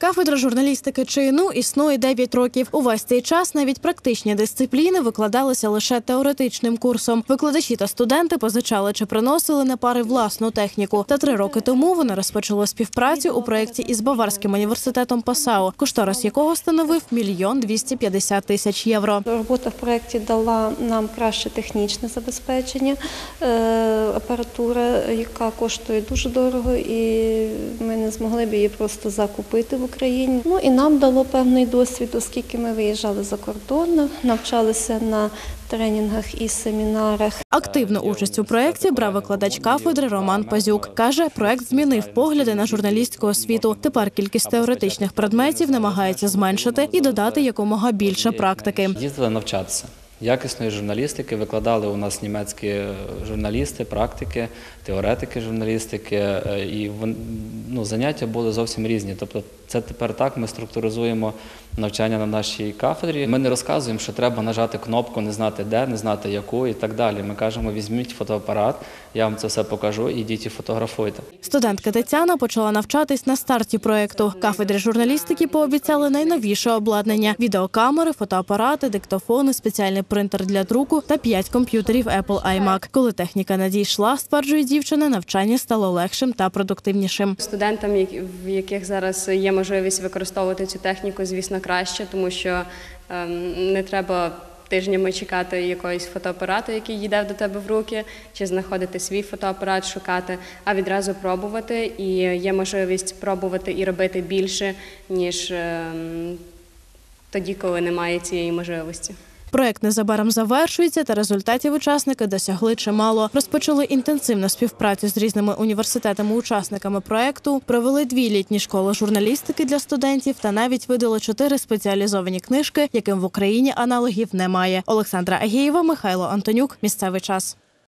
Кафедра журналістики ЧНУ існує 9 років. Увесь цей час навіть практичні дисципліни викладалися лише теоретичним курсом. Викладачі та студенти позичали чи приносили на пари власну техніку. Та три роки тому вони розпочали співпрацю у проєкті із Баварським університетом Пасау, кошторис якого становив мільйон 250 тисяч євро. Робота в проєкті дала нам краще технічне забезпечення, е, апаратура, яка коштує дуже дорого, і ми не змогли б її просто закупити в Україні. Ну і нам дало певний досвід, оскільки ми виїжджали за кордон, навчалися на тренінгах і семінарах. Активну участь у проєкті брав викладач кафедри Роман Пазюк. Каже, проєкт змінив погляди на журналістську освіту. Тепер кількість теоретичних предметів намагається зменшити і додати якомога більше практики. Їздили навчатися. Якісної журналістики викладали у нас німецькі е, журналісти, практики, теоретики журналістики, е, і ну, заняття були зовсім різні. Тобто, це тепер так ми структуризуємо навчання на нашій кафедрі. Ми не розказуємо, що треба нажати кнопку, не знати де, не знати яку і так далі. Ми кажемо, візьміть фотоапарат, я вам це все покажу, ідіть і фотографуйте. Студентка Тетяна почала навчатись на старті проєкту. Кафедрі журналістики пообіцяли найновіше обладнання: відеокамери, фотоапарати, диктофони, спеціальний принтер для друку та п'ять комп'ютерів Apple iMac. Коли техніка надійшла, стверджує дівчина, навчання стало легшим та продуктивнішим. Студентам, в яких зараз є можливість використовувати цю техніку, звісно, краще, тому що ем, не треба тижнями чекати якогось фотоапарату, який йде до тебе в руки, чи знаходити свій фотоапарат, шукати, а відразу пробувати. І є можливість пробувати і робити більше, ніж ем, тоді, коли немає цієї можливості. Проект незабаром завершується, та результатів учасники досягли чимало. Розпочали інтенсивну співпрацю з різними університетами-учасниками проекту, провели дві літні школи журналістики для студентів та навіть видали чотири спеціалізовані книжки, яким в Україні аналогів немає. Олександра Агієва, Михайло Антонюк. Місцевий час.